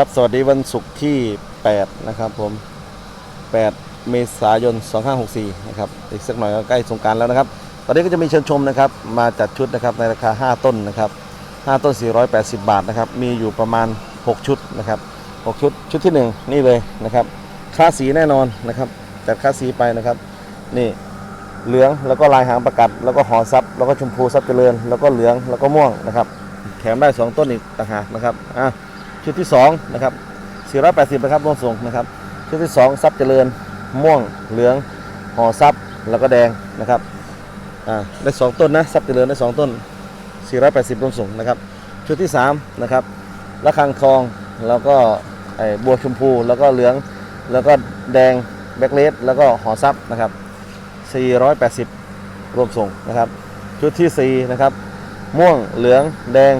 ครับสวัสดีวันศุกร์ที่ 8 นะครับผม 8 เมษายน 2564 นะครับ อีกสักหน่อยก็ใกล้สงการแล้วนะครับ ตอนนี้ก็จะมีเชิญชมนะครับ มาจัดชุดนะครับในราคา 5 ต้นนะครับ 5 ต้น 480 บาทนะครับ มีอยู่ประมาณ 6 ชุดนะครับ 6 ชุด ชุดที่ 1 นี่เลยนะครับค่าสีแน่นอนนะครับ จัดค่าสีไปนะครับ นี่เหลืองแล้วก็ลายหางประกัด แล้วก็หอซับ แล้วก็ชมพูซับเจริญ แล้วก็เหลือง แล้วก็ม่วงนะครับ แถมได้ 2 ต้นอีกต่างหากนะครับ อะ ชุดที่2นะครับ480นะครับรวมส่งนะครับชุดที่ 2 ซับเจริญ ม่วงเหลืองห่อซับแล้วก็แดงนะครับอ่าได้ 2 ต้นนะซับเจริญได้ 2 ต้น 480รวมส่งนะครับชุดที่3นะครับระฆังทองแล้วก็ไอ้บัวชมพูแล้วก็เหลืองแล้วก็แดงแบล็คเลสแล้วก็ห่อซับนะครับ480 รวมส่งนะครับ ชุดที่4นะครับม่วงเหลืองแดง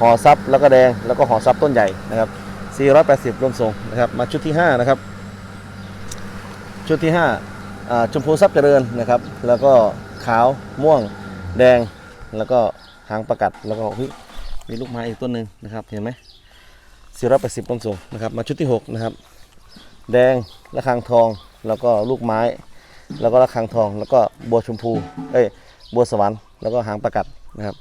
ห่อซับแล้วก็แดงแล้วก็ห่อซับต้นใหญ่นะครับ480รวมส่งนะครับมาชุดที่5นะครับชุดที่5อ่าชมพูซับเจริญนะครับ แล้วก็ขาวม่วงแดงแล้วก็หางประกัดแล้วก็เฮ้ยมีลูกไม้อีกต้นหนึ่งนะครับเห็นไหม480รวมส่งนะครับมาชุดที่6นะครับแดงระฆังทองแล้วก็ลูกไม้ แล้วก็ระฆังทอง แล้วก็บัวชมพูเอ้ยบัวสวรรค์แล้วก็หางประกัดนะครับ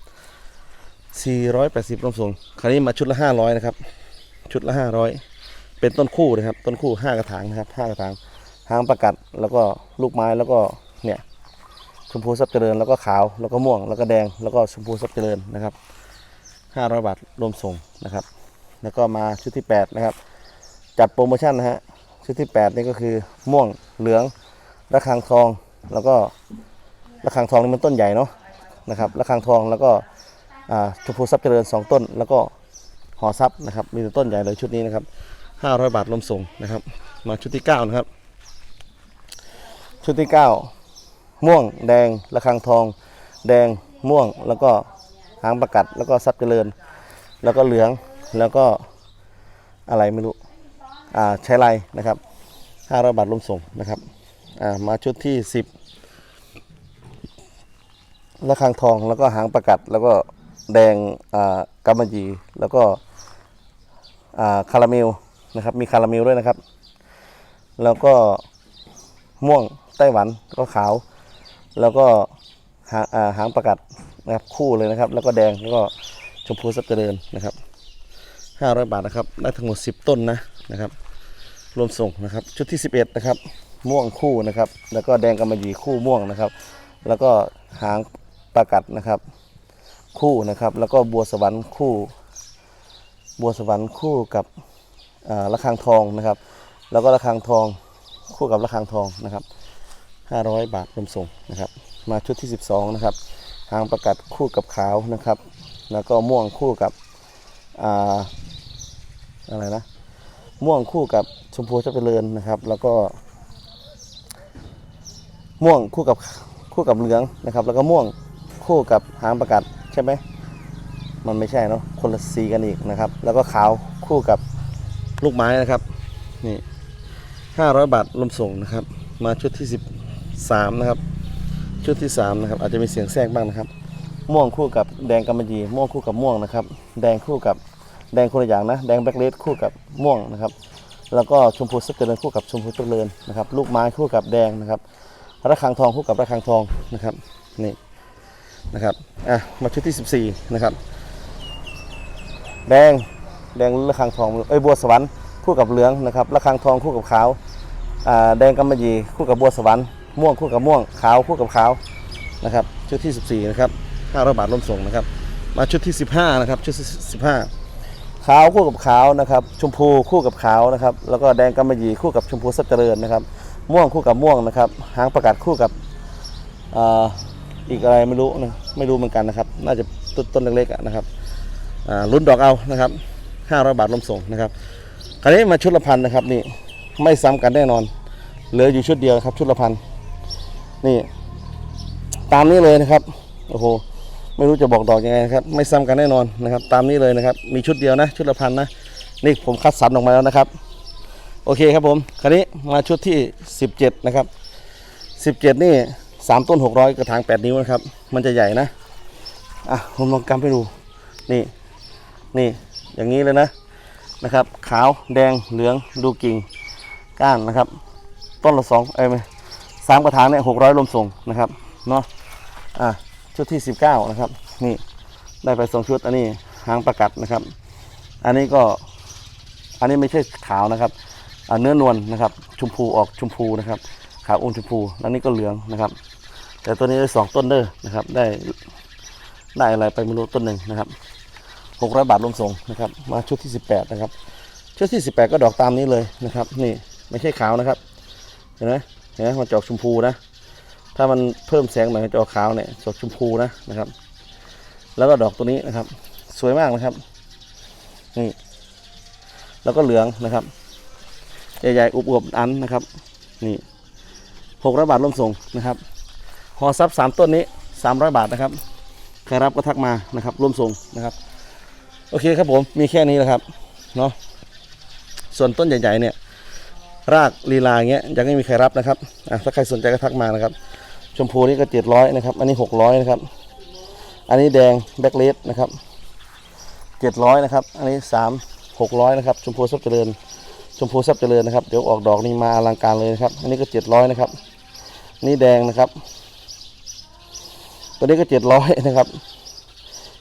480รวมส่งคราวนี้มาชุดละ 500 นะครับ ชุดละ 500 เป็นต้นคู่นะครับ ต้นคู่ 5 กระถางนะครับ 5 กระถางหางประกัดแล้วก็ลูกไม้แล้วก็เนี่ยชมพูซับเจริญแล้วก็ขาวแล้วก็ม่วงแล้วก็แดงแล้วก็ชมพูซับเจริญนะครับ 500 บาทรวมส่งนะครับ แล้วก็มาชุดที่ 8 นะครับ จัดโปรโมชั่นนะฮะชุดที่ 8 นี่ก็คือม่วงเหลืองระฆังทองแล้วก็ระฆังทองนี่มันต้นใหญ่เนาะนะครับระฆังทองแล้วก็ ชมพูซับเจริญ 2 ต้น แล้วก็หอซับนะครับ มีต้นใหญ่เลยชุดนี้นะครับ 500 บาทรวมส่งนะครับ มาชุดที่ 9 นะครับ ชุดที่ 9 ม่วงแดงระฆังทอง แดงม่วงแล้วก็หางประกัด แล้วก็ซับเจริญ แล้วก็เหลืองแล้วก็อะไรไม่รู้อ่าใช้ไรนะครับ500บาทรวมส่งนะครับอ่ามาชุดที่ 10ระฆังทองแล้วก็หางประกัดแล้วก็ แดงอ่ากำมะดีแล้วก็อ่าคาราเมลนะครับ มีคาราเมลด้วยนะครับ แล้วก็ม่วงไต้หวันก็ขาว แล้วก็หางอ่าหางประกัดนะครับคู่เลยนะครับ แล้วก็แดงแล้วก็ชมพูสับเจริญนะครับ500บาทนะครับ ได้ทั้งหมด10ต้นนะนะครับ รวมส่งนะครับ ชุดที่11นะครับ ม่วงคู่นะครับ แล้วก็แดงกำมะหยี่คู่ม่วงนะครับ แล้วก็หางประกัดนะครับ คู่นะครับ แล้วก็บัวสวรรค์คู่ บัวสวรรค์คู่กับระฆังทองนะครับ แล้วก็ระฆังทองคู่กับระฆังทองนะครับ 500 บาทรวมส่งนะครับ มาชุดที่ 12 นะครับหางประกัดคู่กับขาวนะครับ แล้วก็ม่วงคู่กับอ่าอะไรนะ ม่วงคู่กับชมพูเจ้าเจริญนะครับ แล้วก็ ม่วงคู่กับคู่กับเหลืองนะครับ แล้วก็ม่วงคู่กับหางประกัด ใช่ไหมมันไม่ใช่เนาะคนละสีกันอีกนะครับ แล้วก็ขาวคู่กับลูกไม้นะครับนี่ห้าร้อยบาทรวมส่งนะครับ มาชุดที่สิบสามนะครับ ชุดที่สามนะครับ อาจจะมีเสียงแทรกบ้างนะครับ ม่วงคู่กับแดงกำมะหยี่ม่วงคู่กับม่วงนะครับ แดงคู่กับแดงคนละอย่างนะ แดงแบล็คเลสคู่กับม่วงนะครับ แล้วก็ชมพูสักเจริญคู่กับชมพูเจริญนะครับ ลูกไม้คู่กับแดงนะครับระฆังทองคู่กับระฆังทองนะครับนี่ นะครับ อะ มาชุดที่ 14 นะครับ แดง แดงระฆังทอง เอ้ย บัวสวรรค์คู่กับเหลืองนะครับระฆังทองคู่กับขาว อ่า แดงกำมะหยี่คู่กับบัวสวรรค์ ม่วงคู่กับม่วง ขาวคู่กับขาว นะครับ ชุดที่ 14 นะครับ500บาทร่วมส่งนะครับ มาชุดที่ 15 นะครับ ชุดที่15 ขาวคู่กับขาวนะครับ ชมพูคู่กับขาวนะครับ แล้วก็แดงกำมะหยี่คู่กับชมพูสับเจริญนะครับ ม่วงคู่กับม่วงนะครับ หางประกาศคู่กับอ่อ อีกอะไรไม่รู้นะไม่รู้เหมือนกันนะครับ น่าจะต้นต้นเล็กๆนะครับอ่าลุ้นดอกเอานะครับ500บาทรวมส่งนะครับคราวนี้มาชุดละพันนะครับนี่ไม่ซ้ำกันแน่นอน เหลืออยู่ชุดเดียวครับ ชุดละพันนี่ตามนี้เลยนะครับโอ้โหไม่รู้จะบอกดอกยังไงครับ ไม่ซ้ำกันแน่นอนนะครับ ตามนี้เลยนะครับ มีชุดเดียวนะ ชุดละพันนะนี่ผมคัดสรรออกมาแล้วนะครับ โอเคครับผม คราวนี้มาชุดที่ 17 นะครับ 17 นี่ 3ต้น600กระถาง8นิ้วนะครับ มันจะใหญ่นะอะผมลองกำให้ดู นี่ นี่ อย่างนี้เลยนะ นะครับ ขาว แดง เหลือง ดูกิ่ง ก้านนะครับ ต้นละสองเอ้ยไม่สามกระถางเนี่ยหกร้อยลมส่งนะครับ เนาะอะ ชุดที่สิบเก้านะครับ นี่ ได้ไปสองชุด อันนี้หางประกัดนะครับ อันนี้ก็ อันนี้ไม่ใช่ขาวนะครับอ่าเนื้อนวลนะครับ ชมพูออกชมพูนะครับ ขาวอมชมพูแล้วนี่ก็เหลืองนะครับ แต่ตัวนี้ได้สองต้นเด้อนะครับ ได้ได้อะไรไปไม่รู้ต้นหนึ่งนะครับหกร้อยบาทรวมส่งนะครับ มาชุดที่สิบแปดนะครับ ชุดที่สิบแปดก็ดอกตามนี้เลยนะครับ นี่ไม่ใช่ขาวนะครับ เห็นไหมเห็นไหมมันจะออกชมพูนะ ถ้ามันเพิ่มแสงหน่อยมันจะออกขาวเนี่ยจออกชมพูนะนะครับ แล้วก็ดอกตัวนี้นะครับ สวยมากนะครับ นี่ แล้วก็เหลืองนะครับ ใหญ่ๆอวบๆอันนะครับ นี่ หกร้อยบาทร่วมส่งนะครับหอซับสามต้นนี้สามร้อยบาทนะครับใครรับก็ทักมานะครับร่วมส่งนะครับ โอเคครับผมมีแค่นี้แหละครับเนาะส่วนต้นใหญ่ๆเนี่ยรากลีลาอย่างเงี้ยยังไม่มีใครรับนะครับอะถ้าใครสนใจก็ทักมานะครับ ชมพูนี่ก็เจ็ดร้อยนะครับ อันนี้หกร้อยนะครับ อันนี้แดงแบ็กเลสนะครับเจ็ดร้อยนะครับ อันนี้สามหกร้อยนะครับ ชมพูทรัพย์เจริญ ชมพูทรัพย์เจริญนะครับ เดี๋ยวออกดอกนี่มาอลังการเลยนะครับ อันนี้ก็เจ็ดร้อยนะครับ นี่แดงนะครับ ตัวนี้ก็เจ็ดร้อยนะครับ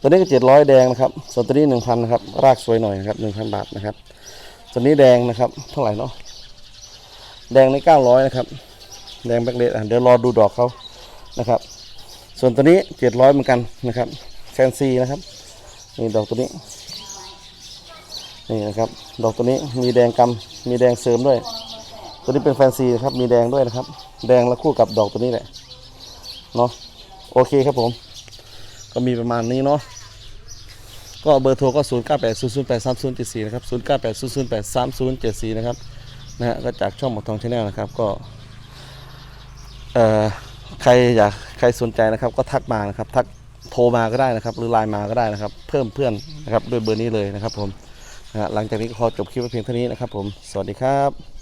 ตัวนี้ก็เจ็ดร้อยแดงนะครับส่วนตัวนี้หนึ่งพันนะครับ รากสวยหน่อยนะครับหนึ่งพันบาทนะครับ ตัวนี้แดงนะครับ เท่าไหร่เนาะ แดงในเก้าร้อยนะครับ แดงแบ็กเลสอะเดี๋ยวรอดูดอกเขานะครับ ส่วนตัวนี้เจ็ดร้อยเหมือนกันนะครับแฟนซีนะครับ นี่ดอกตัวนี้ นี่นะครับ ดอกตัวนี้มีแดงกำมีแดงเสริมด้วย ตัวนี้เป็นแฟนซีนะครับ มีแดงด้วยนะครับ แดงแล้วคู่กับดอกตัวนี้แหละ เนาะโอเคครับผม ก็มีประมาณนี้เนาะ ก็เบอร์โทรก็ 0 9 8 0 0 8 3 0 7 4 นะครับ 0 9 8 0 0 8 3 0 7 4 นะครับ นะฮะ ก็จากช่องหมดทองชาแนลนะครับ ก็ เอ่อ ใครอยาก ใครสนใจนะครับ ก็ทักมานะครับ ทักโทรมาก็ได้นะครับ หรือไลน์มาก็ได้นะครับ เพิ่มเพื่อนนะครับ ด้วยเบอร์นี้เลยนะครับผมนะฮะหลังจากนี้ก็ขอจบคลิปไว้เพียงเท่านี้นะครับผม สวัสดีครับ